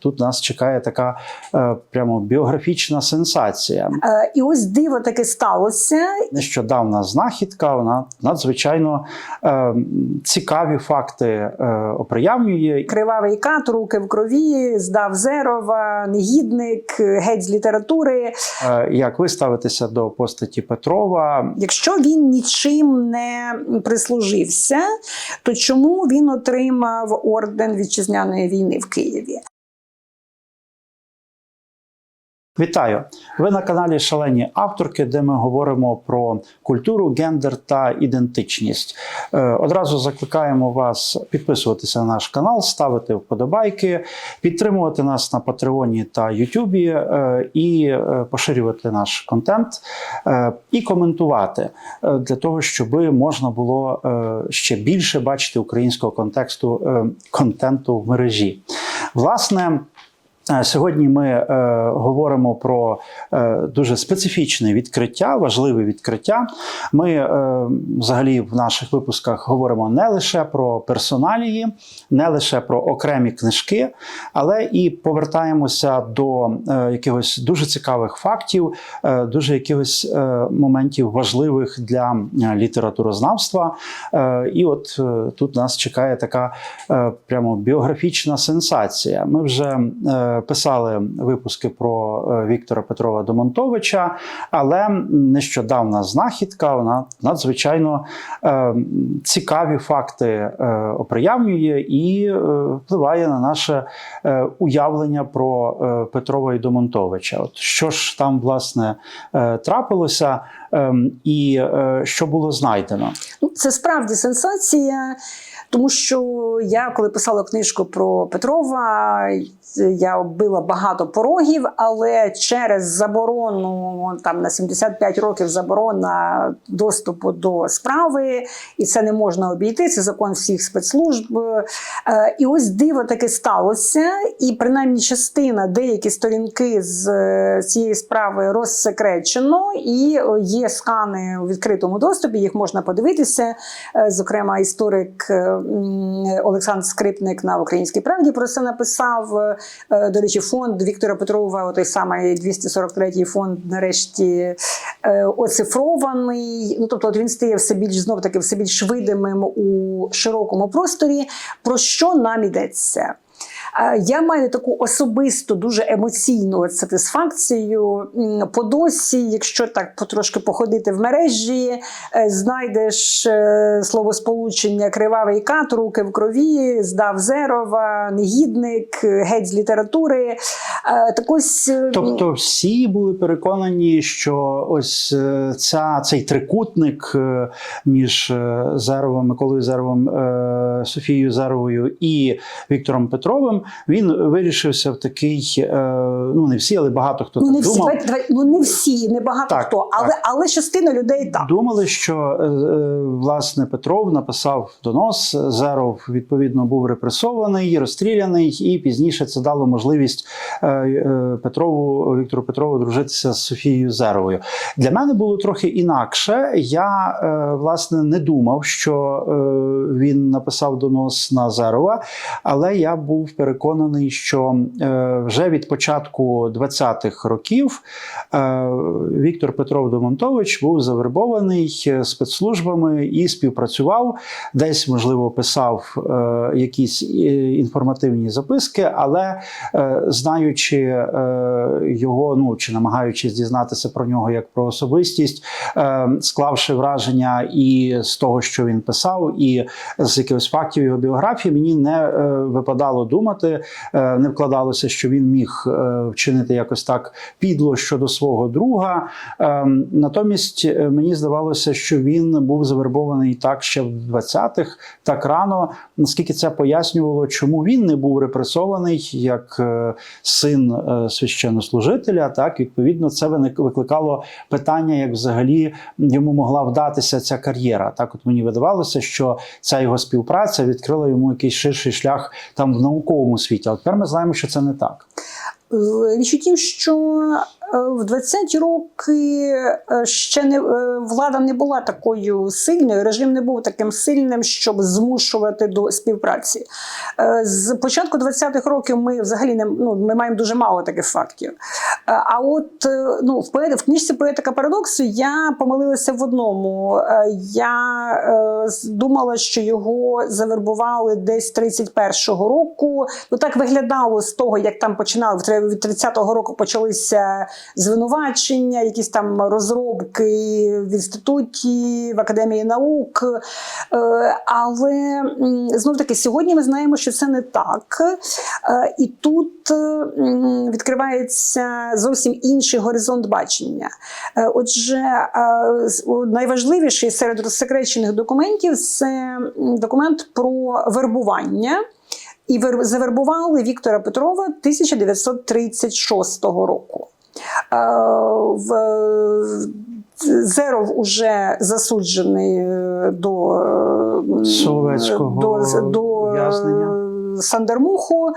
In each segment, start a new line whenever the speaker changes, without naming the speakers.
Тут нас чекає така е, прямо біографічна сенсація.
Е, І ось диво таке сталося.
Нещодавна знахідка, вона надзвичайно е, цікаві факти е, оприявнює.
Кривавий кат, руки в крові, здав Зерова, негідник, геть з літератури.
Е, як ви ставитеся до постаті Петрова?
Якщо він нічим не прислужився, то чому він отримав орден вітчизняної війни в Києві?
Вітаю! Ви на каналі Шалені авторки, де ми говоримо про культуру, гендер та ідентичність. Е, Одразу закликаємо вас підписуватися на наш канал, ставити вподобайки, підтримувати нас на Патреоні та Ютубі е, і е, поширювати наш контент і коментувати для того, щоб можна було ще більше бачити українського контексту контенту в мережі. Власне. Е, Сьогодні ми е, говоримо про е, дуже специфічне відкриття, важливе відкриття. Ми е, взагалі в наших випусках говоримо не лише про персоналії, не лише про окремі книжки, але і повертаємося до е, якихось дуже цікавих фактів, е, дуже якихось е, моментів важливих для е, літературознавства. Е, і от е, тут нас чекає така е, прямо біографічна сенсація. Ми вже е, писали випуски про е, Віктора Петрова Домонтовича, але нещодавна знахідка вона надзвичайно е, цікаві факти е, оприявнює і впливає на наше уявлення про Петрова і Домонтовича. От що ж там власне трапилося, е, і що було знайдено?
Ну, це справді сенсація, тому що я, коли писала книжку про Петрова, я оббила багато порогів, але через заборону там на 75 років заборона доступу до справи, і це не можна обійти. Це закон всіх спецслужб. Е, І ось диво таке сталося, і принаймні частина деякі сторінки з е, цієї справи розсекречено, і є скани у відкритому доступі. Їх можна подивитися. Е, Зокрема, історик Олександр Скрипник на Українській правді про це написав. Е, До речі, фонд Віктора Петрова, той самий 243-й фонд, нарешті е, оцифрований. Ну тобто, от він стає все більш знов таки все більш видимим у широкому просторі. Про що нам йдеться? Я маю таку особисту, дуже емоційну сатисфакцію. По досі, якщо так потрошки походити в мережі, е, знайдеш е, словосполучення кривавий кат, руки в крові, здав Зерова, негідник, геть з літератури. Е, Так ось
Тобто всі були переконані, що ось ця, цей трикутник між Зеровим, Миколою Зеровим, Софією Зеровою і Віктором Петровим, він вирішився в такий, е, ну не всі, але багато хто
ну,
так
не всі,
думав.
давайте, ну не всі, не багато
Так,
хто, але,
так.
але частина людей так.
Думали, що е, е, власне Петров написав донос. Зеров відповідно був репресований, розстріляний, і пізніше це дало можливість Петрову Віктору Петрову дружитися з Софією Зеровою. Для мене було трохи інакше. Я власне не думав, що він написав донос на Зерова, але я був переконаний, що е, вже від початку 20-х років е, Віктор Петров Домонтович був завербований е, спецслужбами і співпрацював, десь, можливо, писав якісь інформативні записки, але знаючи його, ну чи намагаючись дізнатися про нього як про особистість, склавши враження і з того, що він писав, і з якихось фактів його біографії, мені не випадало думати, е, не вкладалося, що він міг е, вчинити якось так підло щодо свого друга. Е, Натомість е, мені здавалося, що він був завербований так ще в 20-х, так рано. Наскільки це пояснювало, чому він не був репресований як син священнослужителя, так відповідно це викликало питання, як взагалі йому могла вдатися ця кар'єра. Так, от мені видавалося, що ця його співпраця відкрила йому якийсь ширший шлях там в науковому світі. Але тепер ми знаємо, що це не так.
Річ у тім, що в 20-ті роки е, ще не е, влада не була такою сильною, режим не був таким сильним, щоб змушувати до співпраці. Е, З початку 20-х років ми взагалі не ну, ми маємо дуже мало таких фактів. Е, А от е, ну, в, поет, в книжці поетика парадоксу я помилилася в одному. Е, Я е, думала, що його завербували десь 31-го року. Ну так виглядало з того, як там починали від 30-го року почалися звинувачення, якісь там розробки в інституті, в академії наук. Е, Але знов таки сьогодні ми знаємо, що це не так. Е, І тут е, відкривається зовсім інший горизонт бачення. Отже, найважливіший серед розсекречених документів це документ про вербування. І завербували Віктора Петрова 1936 року. Е, в- Зеров уже засуджений е, до, е,
Совєтського
до, до
ув'язнення.
Е, Сандермуху.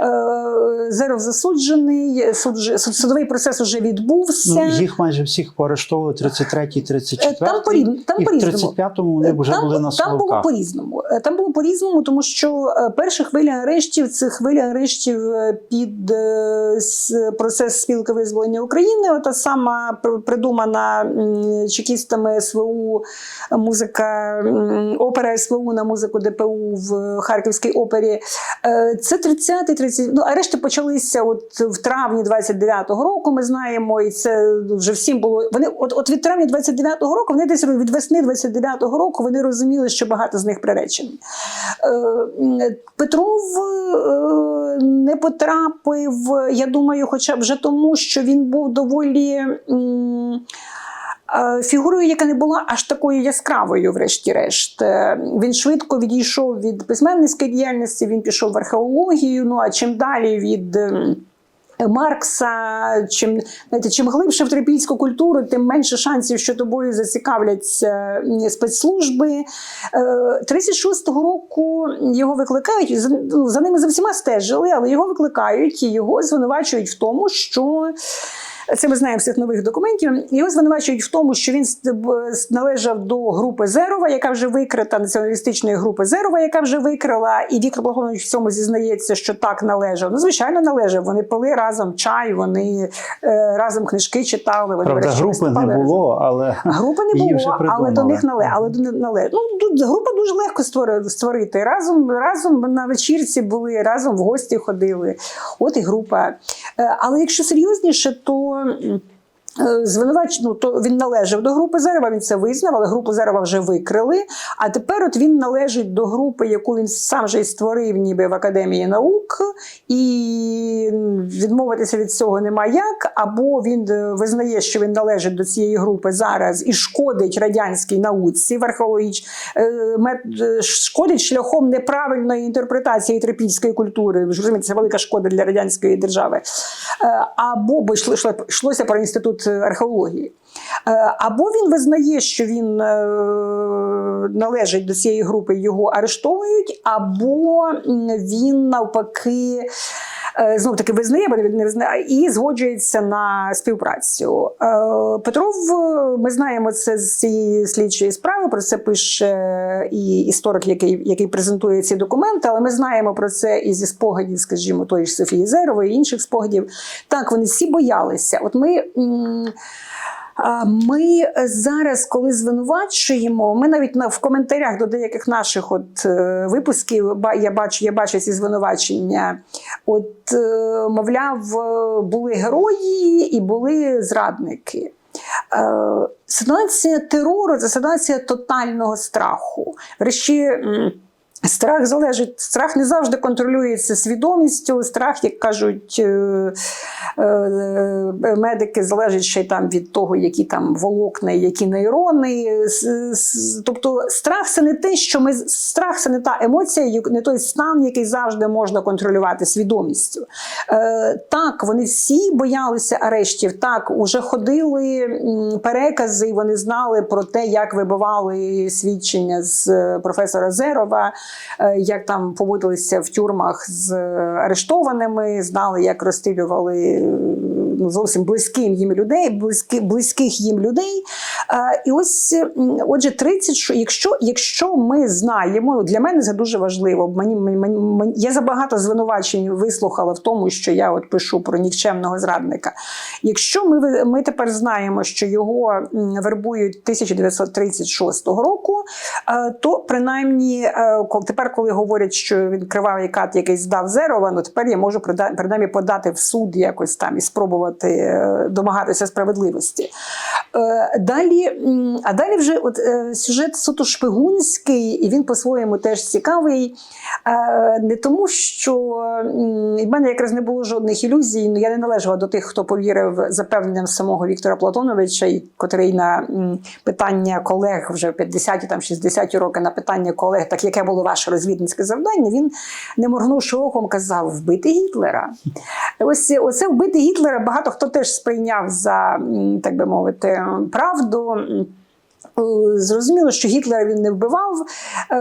Е, Зеров засуджений, суд, судовий процес вже відбувся.
Ну, їх майже всіх поорештовували 33-й, 34-й.
Е, Там по-рі- там
і в
по-різному.
35-му вони вже
там,
були на
там було по-різному. Е, Там було по-різному, тому що е, перша хвиля арештів це хвиля арештів е, під е, процес спілки визволення України. Ота сама придумана чекістами СВУ музика, опера СВУ на музику ДПУ в Харківській опері. Е, Це 30 30 Ну, арешти почалися от в травні 29-го року. Ми знаємо, і це вже всім було. Вони от, от від травня 29-го року, вони десь від весни 29-го року вони розуміли, що багато з них приречені. Е, Петров е, не потрапив, я думаю, хоча б вже тому, що він був доволі. Е, Фігурою, яка не була аж такою яскравою, врешті-решт. Е, Він швидко відійшов від письменницької діяльності, він пішов в археологію. Ну а чим далі від. ем, Маркса, чим знаєте, чим глибше в трипільську культуру, тим менше шансів, що тобою зацікавляться спецслужби. Е, 36-го року його викликають. Ну, за ними за всіма стежили, але його викликають і його звинувачують в тому, що. Це ми знаємо цих нових документів. Його звинувачують в тому, що він належав до групи Зерова, яка вже викрита, націоналістичної групи Зерова, яка вже викрила. І Віктор Благонович в цьому зізнається, що так належав. Ну, звичайно, належав. Вони пили разом чай, вони е, разом книжки читали. Вони
Правда, групи не було, але
Групи не
Її вже
було, але до них нале. Але до них нале. Ну тут група дуже легко створи- створити. Разом разом на вечірці були, разом в гості ходили. От і група. Е, Але якщо серйозніше, то. М, е, Звинувач, ну, то він належав до групи Зерова, він це визнав, але групу Зерова вже викрили. А тепер от він належить до групи, яку він сам же й створив, ніби в Академії наук, і відмовитися від цього нема як. Або він е, визнає, що він належить до цієї групи зараз і шкодить радянській науці в археологіч, е, е, шкодить шляхом неправильної інтерпретації трипільської культури. Розумієте, це велика шкода для радянської держави. Е, Або бо йшло- йшло- йшлося про інститут археології. Е, Або він визнає, що він е, належить до цієї групи, його арештовують, або він навпаки. Знов таки визнає, бо не визнає, і згоджується на співпрацю. Е, Петров, е, ми знаємо це з цієї слідчої справи. Про це пише і історик, який, який презентує ці документи. Але ми знаємо про це і зі спогадів, скажімо, тої ж Софії Зерової, і інших спогадів. Так, вони всі боялися. От ми. Ми зараз, коли звинувачуємо, ми навіть в коментарях до деяких наших от е, випусків я бачу, я бачу ці звинувачення. От, е, мовляв, е, були герої і були зрадники. Е, Ситуація терору це ситуація тотального страху. Врешті. Страх залежить, страх не завжди контролюється свідомістю. Страх, як кажуть е, е, медики, залежить ще там від того, які там волокна, які нейрони. Тобто, страх це не те, що ми страх це не та емоція, не той стан, який завжди можна контролювати свідомістю. Е, Так, вони всі боялися арештів. Так, уже ходили перекази, і вони знали про те, як вибивали свідчення з е, професора Зерова. Е, як там поводилися в тюрмах з арештованими, знали, як розстрілювали е, ну, зовсім близьким їм людей, близькі, близьких їм людей. Е, І ось, отже, 30, що- якщо, якщо ми знаємо, для мене це дуже важливо. Мені, мені, мені, я забагато звинувачень вислухала в тому, що я от пишу про нікчемного зрадника. Якщо ми, ми тепер знаємо, що його вербують 1936 року, е, то принаймні е, тепер, коли говорять, що він кривавий кат якийсь здав Зерова, ну тепер я можу принаймні подати в суд якось там і спробувати е, домагатися справедливості. Е, Далі, а далі вже от е, сюжет суто шпигунський, і він по-своєму теж цікавий. Не тому, що в мене якраз не було жодних ілюзій. Ну я не належала до тих, хто повірив запевненням самого Віктора Платоновича, котрий на питання колег вже 50 там 60 роки на питання колег, так яке було ваше розвідницьке завдання, він не моргнувши оком, казав вбити Гітлера. Ось оце вбити Гітлера багато хто теж сприйняв за так би мовити правду. Е, Зрозуміло, що Гітлера він не вбивав. Е,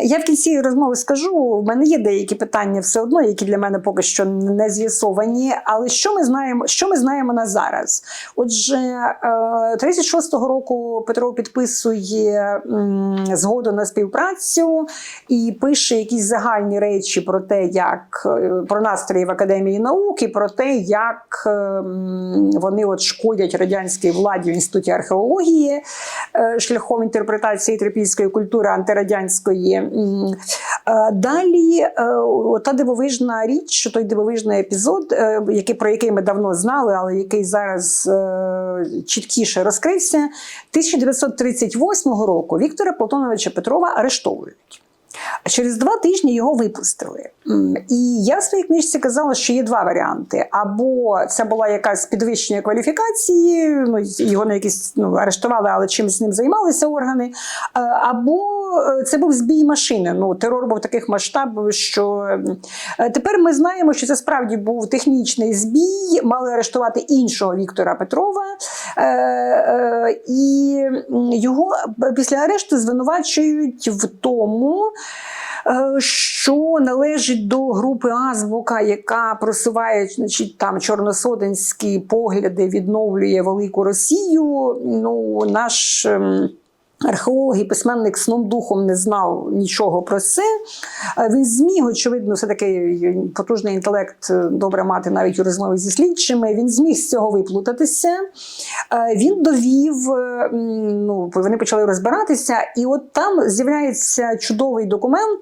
Я в кінці розмови скажу, в мене є деякі питання все одно, які для мене поки що не з'ясовані. Але що ми знаємо, що ми знаємо на зараз? Отже, е, 36-го року Петро підписує згоду на співпрацю і пише якісь загальні речі про те, як е, про настрої в академії наук і про те, як е, вони от шкодять радянській владі в інституті археології е, шляхом інтерпретації трипільської культури антирадянської. Е, Далі е, та дивовижна річ, що той дивовижний епізод, е, який, про який ми давно знали, але який зараз е, чіткіше розкрився, 1938 року Віктора Платоновича Петрова арештовують. А через два тижні його випустили. І я в своїй книжці казала, що є два варіанти: або це була якась підвищення кваліфікації, ну його на якісь ну, арештували, але чимось з ним займалися органи. Е, Або це був збій машини. Ну, терор був таких масштабів, що е, тепер ми знаємо, що це справді був технічний збій. Мали арештувати іншого Віктора Петрова, Е, е, і його після арешту звинувачують в тому. е, Що належить до групи Азбука, яка просуває значить, там чорносотенські погляди, відновлює велику Росію. Ну, наш ем, археолог і письменник сном духом не знав нічого про це. Е, Він зміг, очевидно, все таки потужний інтелект е, добре мати навіть у розмові зі слідчими. Він зміг з цього виплутатися. Е, Він довів, ну, вони почали розбиратися, і от там з'являється чудовий документ.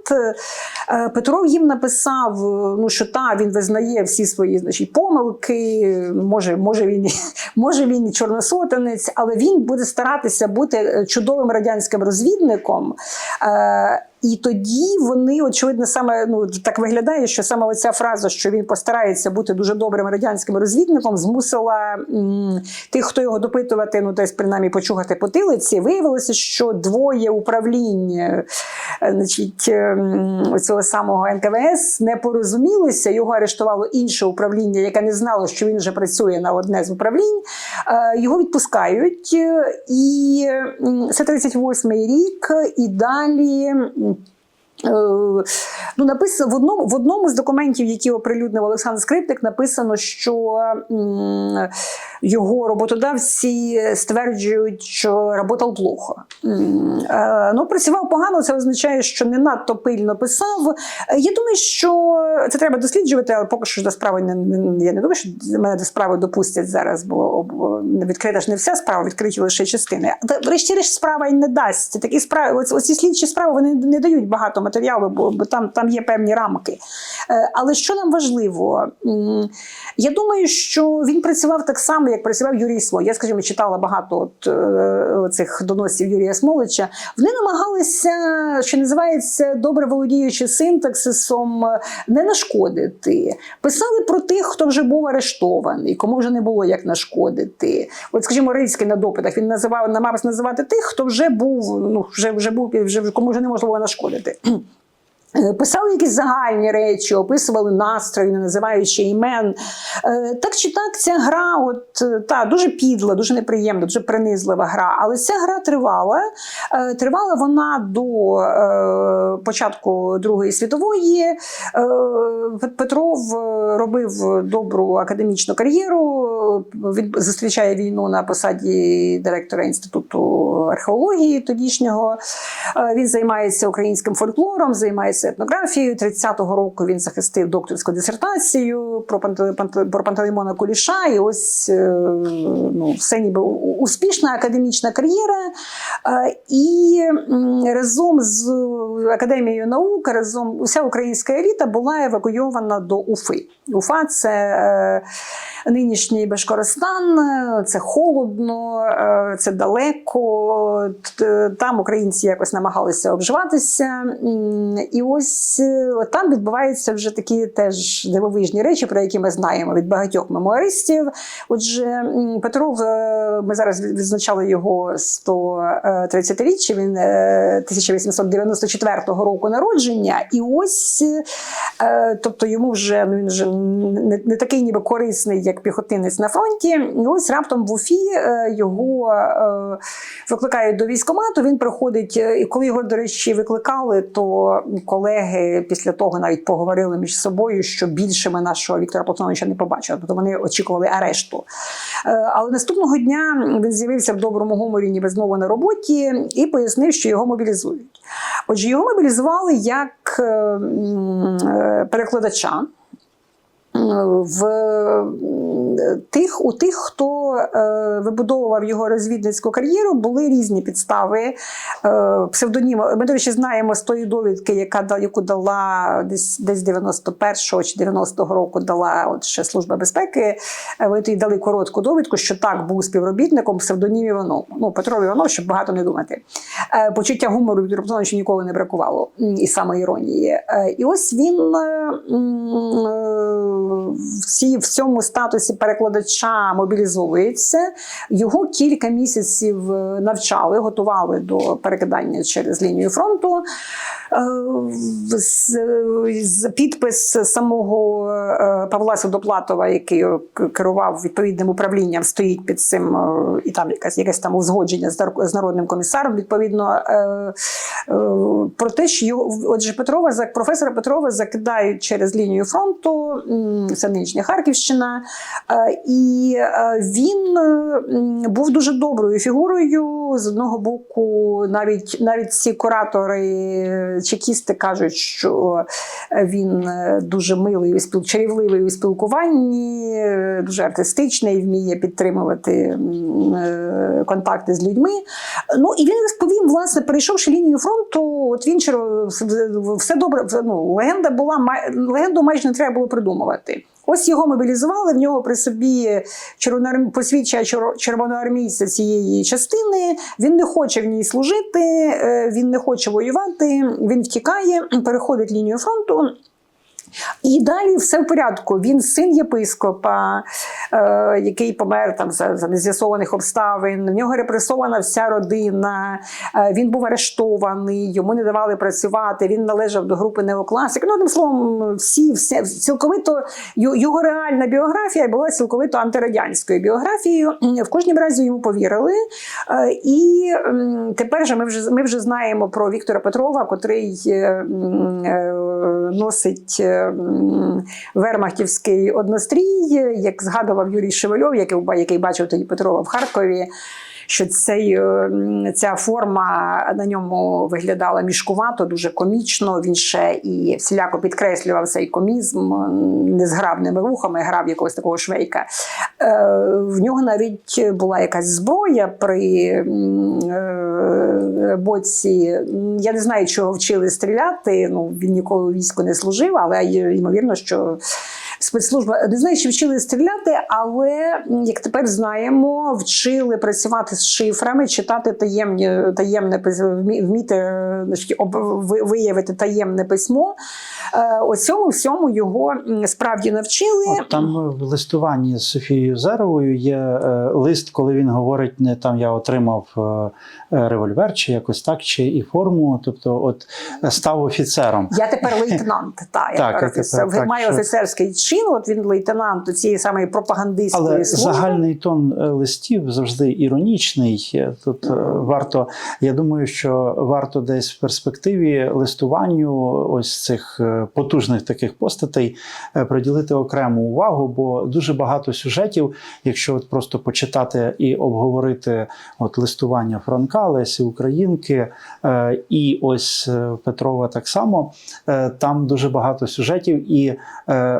Петров їм написав, ну, що та, він визнає всі свої значить, помилки, може, може, він, може він чорносотенець, але він буде старатися бути чудовим радянським розвідником. Е, і тоді вони, очевидно, саме ну так виглядає, що саме оця фраза, що він постарається бути дуже добрим радянським розвідником, змусила м, тих, хто його допитувати, ну десь принаймні почухати потилиці. Виявилося, що двоє управлінь, е, значить, ем, цього самого НКВС не порозумілося. Його арештувало інше управління, яке не знало, що він вже працює на одне з управлінь. Е, Його відпускають, е, і це 38-й рік, і далі. Е, Ну, написано в одному в одному з документів, які оприлюднив Олександр Скрипник, написано, що його роботодавці стверджують, що працював плохо. Е, Ну, працював погано, це означає, що не надто пильно писав. Я думаю, що це треба досліджувати, але поки що до справи не, я не думаю, що мене до справи допустять зараз, бо відкрита ж не вся справа, відкриті лише частини. Врешті-решт, справа й не дасть. Такі справи, оці слідчі справи вони не дають багато матеріалу, бо, там, там є певні рамки. Е, Але що нам важливо? Я думаю, що він працював так само, як працював Юрій Сло. Я, скажімо, читала багато от, е, цих доносів Юрія Смолича. Вони намагалися, що називається, добре володіючи синтаксисом, е, не нашкодити. Писали про тих, хто вже був арештований, кому вже не було як нашкодити. От, скажімо, Рильський на допитах він називав намагався називати тих, хто вже був, ну вже вже був, вже кому вже не можна було нашкодити. Е, Писали якісь загальні речі, описували настрої, не називаючи імен. Е, Так чи так, ця гра, от е, та дуже підла, дуже неприємна, дуже принизлива гра. Але ця гра тривала. Тривала вона до початку Другої світової. Петров робив добру академічну кар'єру. Він зустрічає війну на посаді директора інституту археології тодішнього. Він займається українським фольклором, займається етнографією. 30-го року він захистив докторську дисертацію про про Пантелеймона Куліша. І ось е, ну, все ніби успішна академічна кар'єра. Е, І разом з Академією наук, разом уся українська еліта була евакуйована до Уфи. Уфа це е, нинішній Башкоростан, це холодно, це далеко. Там українці якось намагалися обживатися. І ось е, там відбуваються вже такі теж дивовижні речі, про які ми знаємо від багатьох мемуаристів. Отже, Петров, е, ми зараз відзначали його 130-річчя, він е, 1894 року народження. І ось, тобто йому вже ну він вже не, такий ніби корисний, як піхотинець на фронті. І ось раптом в Уфі його викликають до військкомату. Він приходить, і коли його, до речі, викликали, то колеги після того навіть поговорили між собою, що більше ми нашого Віктора Платоновича не побачили. Тобто вони очікували арешту. Е, Але наступного дня він з'явився в доброму гуморі, ніби знову на роботі, і пояснив, що його мобілізують. Отже, його мобілізували як е, м, е, перекладача. В тих, у тих, хто е, вибудовував його розвідницьку кар'єру, були різні підстави. Е. Ми, до речі, знаємо з тої довідки, яка яку дала десь десь 91-го чи 90-го року дала от ще Служба безпеки. Е, Вони тоді дали коротку довідку, що так був співробітником псевдонім Іванов. Ну, Петро Іванов, щоб багато не думати. Е, Почуття гумору Віктору Платоновичу ніколи не бракувало, і самоіронії. Е, І ось він в, цій, в цьому статусі перекладача мобілізовується. Його кілька місяців е, навчали, готували до перекидання через лінію фронту. Е, з- Підпис самого е, Павла Судоплатова, який е, керував відповідним управлінням, стоїть під цим, і там якась якесь там узгодження з народним комісаром. Відповідно, про те, що його отже, Петрова за професора Петрова закидають через лінію фронту. Це нинішня Харківщина, і він був дуже доброю фігурою. З одного боку, навіть навіть ці куратори, чекісти кажуть, що він е, дуже милий у спіл... чарівливий у спілкуванні, е, дуже артистичний, вміє підтримувати е, контакти з людьми. Ну і він розповім, власне, перейшовши лінію фронту, от він чер- все добре. Ну, легенда була легенду майже не треба було придумувати. Ось його мобілізували. В нього при собі червоноарм... посвідчення чер- червоноармійця цієї частини. Він не хоче в ній служити, е, він не хоче воювати. Він втікає, переходить лінію фронту. І далі все в порядку. Він син єпископа, е, який помер там за, за нез'ясованих обставин. В нього репресована вся родина. Е, він був арештований, йому не давали працювати. Він належав до групи неокласик. Ну, одним словом, всі, всі цілковито його реальна біографія була цілковито антирадянською біографією. В кожнім разі йому повірили. Е, І тепер же ми вже ми вже знаємо про Віктора Петрова, котрий е, е, носить е, вермахтівський однострій, як згадував Юрій Шевельов, який бачив тоді Петрова в Харкові. Що цей, е, ця форма на ньому виглядала мішкувато, дуже комічно. Він ще і всіляко підкреслював цей комізм незграбними рухами, грав якогось такого швейка. Е, В нього навіть була якась зброя при е, боці. Я не знаю, чого вчили стріляти. Ну, він ніколи війську не служив, але ймовірно, що спецслужба. Не знаю, чи вчили стріляти, але як тепер знаємо, вчили працювати з шифрами, читати таємні таємне вміти е, виявити таємне письмо. Е, цьому всьому його справді навчили.
От там в листуванні з Софією Зеровою є е, лист, коли він говорить, не там я отримав револьвер, чи якось так, чи і форму. Тобто, от став офіцером.
Я тепер лейтенант. Та, я
Так,
тепер
я тепер, так,
має
що-
офіцерський чин. От він лейтенант цієї самої пропагандистської
Але
служби.
загальний тон е, листів завжди іронічний. Е, Тут е, варто, я думаю, що варто десь в перспективі листуванню ось цих потужних таких постатей приділити окрему увагу, бо дуже багато сюжетів, якщо от просто почитати і обговорити от листування Франка, Лесі Українки і ось Петрова так само, там дуже багато сюжетів, і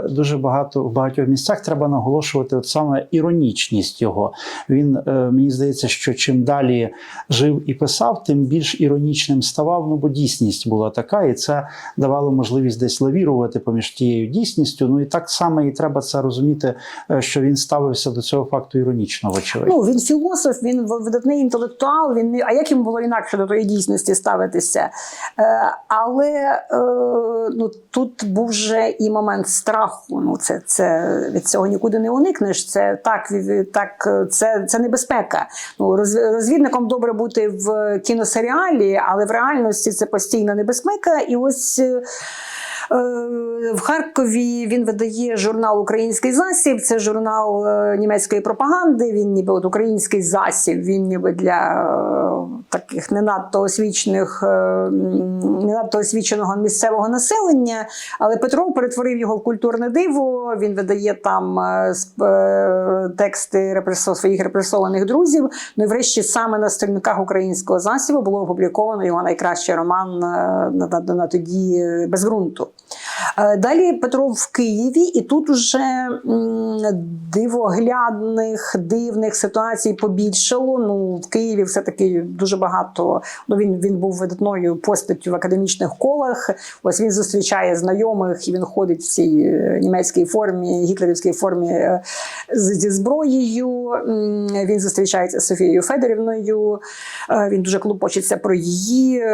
дуже багато в багатьох місцях треба наголошувати от саме іронічність його. Він е, мені здається, що чим далі жив і писав, тим більш іронічним ставав. Ну бо дійсність була така, і це давало можливість десь лавірувати поміж тією дійсністю. Ну і так само і треба це розуміти, е, що він ставився до цього факту іронічно, вочевидь.
Ну, він філософ, він видатний інтелектуал. Він а як йому було інакше до тої дійсності ставитися? Е, але е, ну тут був вже і момент страху. Ну, це, це від цього нікуди не уникнеш. Це так, так це, це небезпека. Ну, роз- розвідником добре бути в кіносеріалі, але в реальності це постійна небезпека. І ось. Е, В Харкові він видає журнал Український засіб. Це журнал е, німецької пропаганди. Він ніби от український засіб. Він ніби для е, таких не надто освічених, не надто освіченого місцевого населення. Але Петров перетворив його в культурне диво. Він видає там тексти репресо, своїх репресованих друзів. Ну і врешті саме на сторінках українського засібу було опубліковано його найкращий роман на, на, на тоді без ґрунту. Е, Далі Петров в Києві, і тут уже дивоглядних, дивних ситуацій побільшало. Ну, в Києві все-таки дуже багато. Ну, він, він був видатною постаттю в академічних колах. Ось він зустрічає знайомих, і він ходить в цій е, німецькій формі, гітлерівській формі е, зі зброєю. Він зустрічається з Софією Федорівною. Він дуже клопочеться про її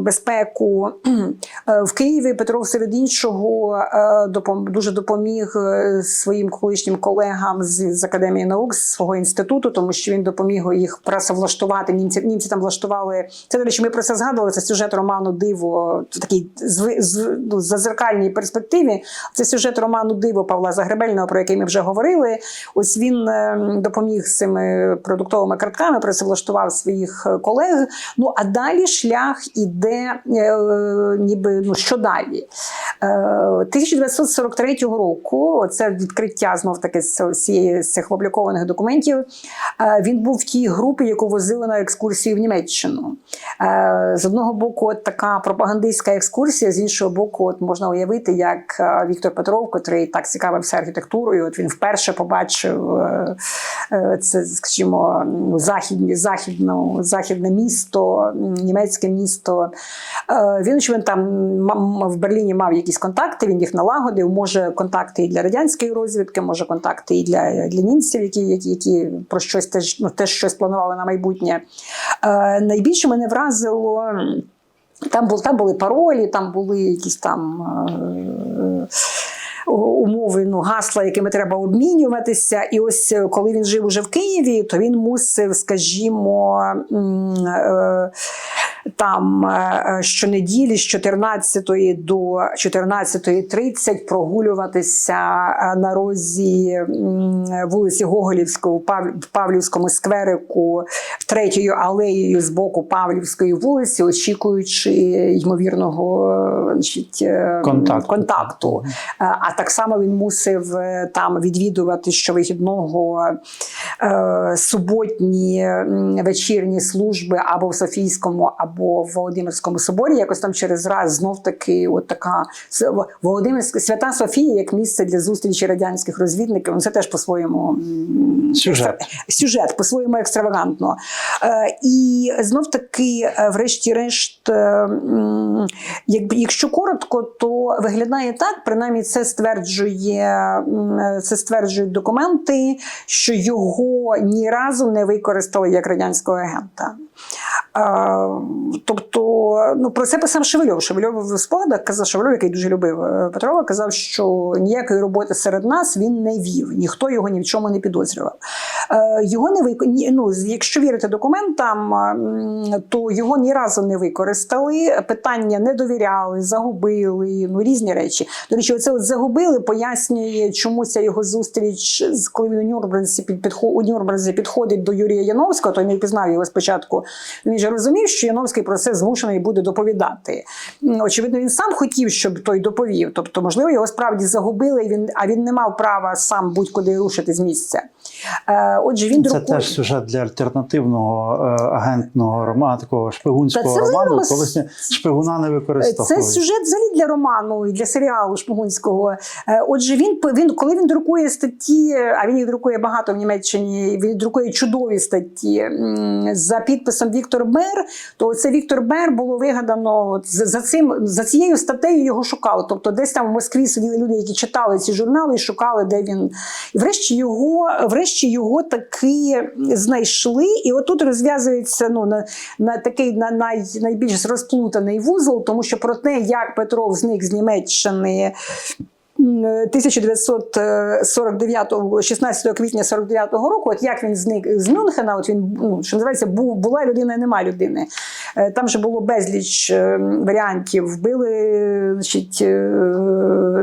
безпеку. В Києві Петров серед іншого е, дуже допоміг е, своїм колишнім колегам з, з академії наук з свого інституту, тому що він допоміг їх працевлаштувати. Німці, німці там влаштували це. До речі, ми про це згадували. Це сюжет роману Диво в такій зви- з, ну, зазеркальній перспективі. Це сюжет роману Диво Павла Загребельного, про який ми вже говорили. Ось він е, допоміг з цими продуктовими картками, працевлаштував своїх колег. Ну а далі шлях іде е, ніби ну що далі. Е, 1943 року, це відкриття знов таки з цих опублікованих документів. е, Він був в тій групі, яку возили на екскурсії в Німеччину. Е, З одного боку, от така пропагандистська екскурсія, з іншого боку, от можна уявити, як е, Віктор Петров, котрий так цікавився архітектурою, от він вперше побачив е, е, це, скажімо, західні, західну, західне місто, німецьке місто. Е, Він що він там в Берліні мав якісь контакти, він їх налагодив. Може, контакти і для радянської розвідки, може контакти і для, для німців, які, які, які про щось теж ну, теж щось планували на майбутнє. Е, Найбільше мене вразило. Там, бул, там були паролі, там були якісь там. Е, Умови, ну, гасла, якими треба обмінюватися. І ось е, коли він жив уже в Києві, то він мусив, скажімо, е, там е, щонеділі з 14 до 14.30 прогулюватися е, на розі вулиці Гоголівського в Пав- в Павлівському скверику третьою алеєю з боку Павлівської вулиці, очікуючи ймовірного е, значить, е,
Контакту.
контакту. Е, А так само він мусив е, там відвідувати щовихідного е, суботні вечірні служби або в Софійському, або або в Володимирському соборі, якось там через раз знов таки, от така Володимирська Свята Софія як місце для зустрічі радянських розвідників. Ну, це теж по-своєму
Сюжет.
сюжет по-своєму екстравагантно. Е, і знов таки, е, врешті-решт, е, якщо коротко, то виглядає так, принаймні це стверджує це стверджують документи, що його ні разу не використали як радянського агента. Тобто, ну про це писав Шевельов. Шевельов в спогадах казав Шевельов, який дуже любив е, Петрова, казав, що ніякої роботи серед нас він не вів, ніхто його ні в чому не підозрював. Е, Його не вик... ну, якщо вірити документам, то його ні разу не використали. Питання не довіряли, загубили, ну різні речі. До речі, оце от загубили пояснює, чому ця його зустріч, з- коли він у Нюрнберзі підходить до Юрія Яновського, то він не впізнав його спочатку. Він же розумів, що Яновський про це змушений буде доповідати. Очевидно, він сам хотів, щоб той доповів. Тобто, можливо, його справді загубили, він, а він не мав права сам будь-куди рушити з місця. Е, Отже, він
Це
друкує.
теж сюжет для альтернативного е, агентного роману, такого шпигунського
Та це
роману,
роз-
коли шпигуна не
Це сюжет взагалі для роману і для серіалу шпигунського. Е, Отже, він, він коли він друкує статті, а він їх друкує багато в Німеччині. Він друкує чудові статті за підписом Віктор Бер. То це Віктор Бер було вигадано за цим за цією статтею його шукали. Тобто, десь там в Москві сиділи люди, які читали ці журнали і шукали, де він. І врешті його, врешті його таки знайшли. І отут розв'язується ну, на, на такий на най, найбільш розплутаний вузол, тому що про те, як Петров зник з Німеччини. М, 1949, 16 квітня 49-го року, от як він зник з Мюнхена, от він ну, що називається, був була людина, нема людини. Е, Там же було безліч е, варіантів. Вбили значить, е,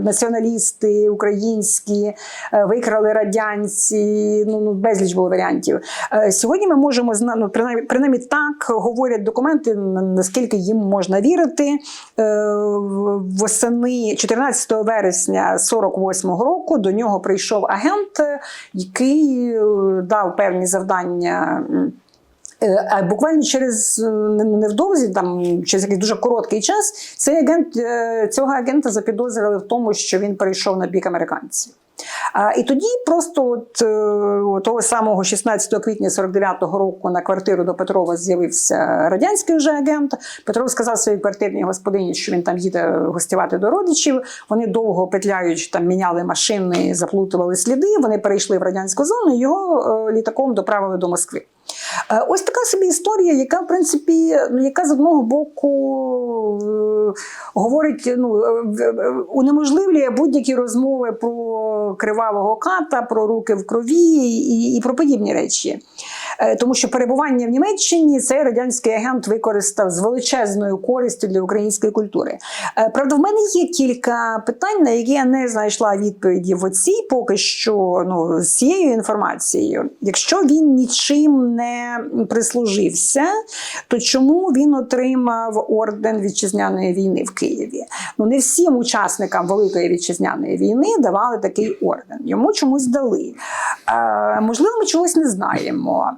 націоналісти українські, е, викрали радянці. Ну, ну безліч було варіантів. Е, Сьогодні ми можемо ну, принаймні, принаймні так говорять документи, наскільки їм можна вірити. Е, Восени 14 вересня 48-го року до нього прийшов агент, е, який е, дав певні завдання. Е, буквально через невдовзі, там через якийсь дуже короткий час, цей агент цього агента запідозрили в тому, що він перейшов на бік американців. А, і тоді просто от, е, того самого 16 квітня 49-го року на квартиру до Петрова з'явився радянський вже агент. Петров сказав своїй квартирній господині, що він там їде гостювати до родичів. Вони довго петляючи, там міняли машини, заплутували сліди. Вони перейшли в радянську зону. і Його е, літаком доправили до Москви. Е, Ось така собі історія, яка, в принципі, ну, яка з одного боку говорить, ну, унеможливлює будь-які розмови про кривавого ката, про руки в крові і, і про подібні речі. Е, Тому що перебування в Німеччині цей радянський агент використав з величезною користю для української культури. Е, Правда, в мене є кілька питань, на які я не знайшла відповіді в оцій поки що ну, з цією інформацією. Якщо він нічим не прислужився, то чому він отримав орден вітчизняної війни в Києві? Ну не всім учасникам Великої вітчизняної війни давали такий орден. Йому чомусь дали. Е, можливо, ми чогось не знаємо.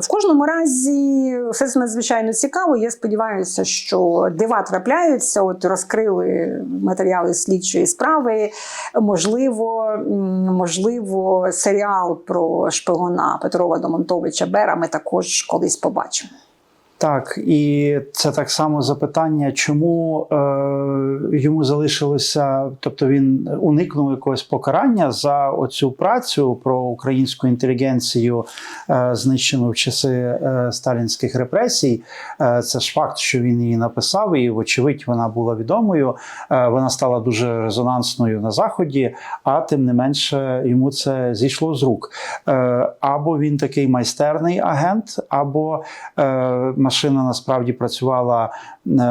В кожному разі все це надзвичайно цікаво. Я сподіваюся, що дива трапляються. От розкрили матеріали слідчої справи. Можливо, можливо, серіал про шпигуна Петрова Домонтовича Бера ми також колись побачимо.
Так, і це так само запитання, чому е, йому залишилося, тобто він уникнув якогось покарання за оцю працю про українську інтелігенцію, е, знищену в часи е, сталінських репресій. Е, це ж факт, що він її написав, і, вочевидь, вона була відомою. Е, вона стала дуже резонансною на заході, а тим не менше йому це зійшло з рук. Е, або він такий майстерний агент, або е, машина насправді працювала е,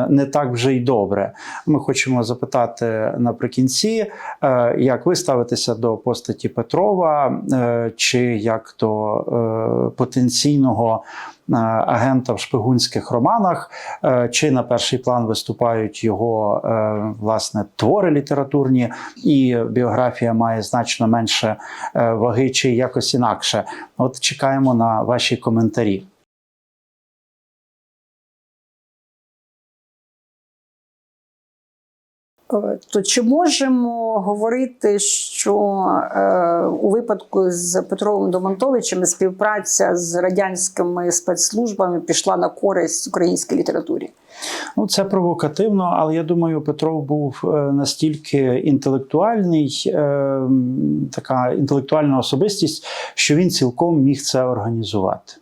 не так вже й добре. Ми хочемо запитати наприкінці, е, як ви ставитеся до постаті Петрова, е, чи як до потенційного агента в шпигунських романах, чи на перший план виступають його власне твори літературні, і біографія має значно менше ваги, чи якось інакше. От чекаємо на ваші коментарі.
То чи можемо говорити, що е, у випадку з Петровим Домонтовичем співпраця з радянськими спецслужбами пішла на користь українській літературі?
Ну, це провокативно, але я думаю, Петров був е, настільки інтелектуальний, е, така інтелектуальна особистість, що він цілком міг це організувати.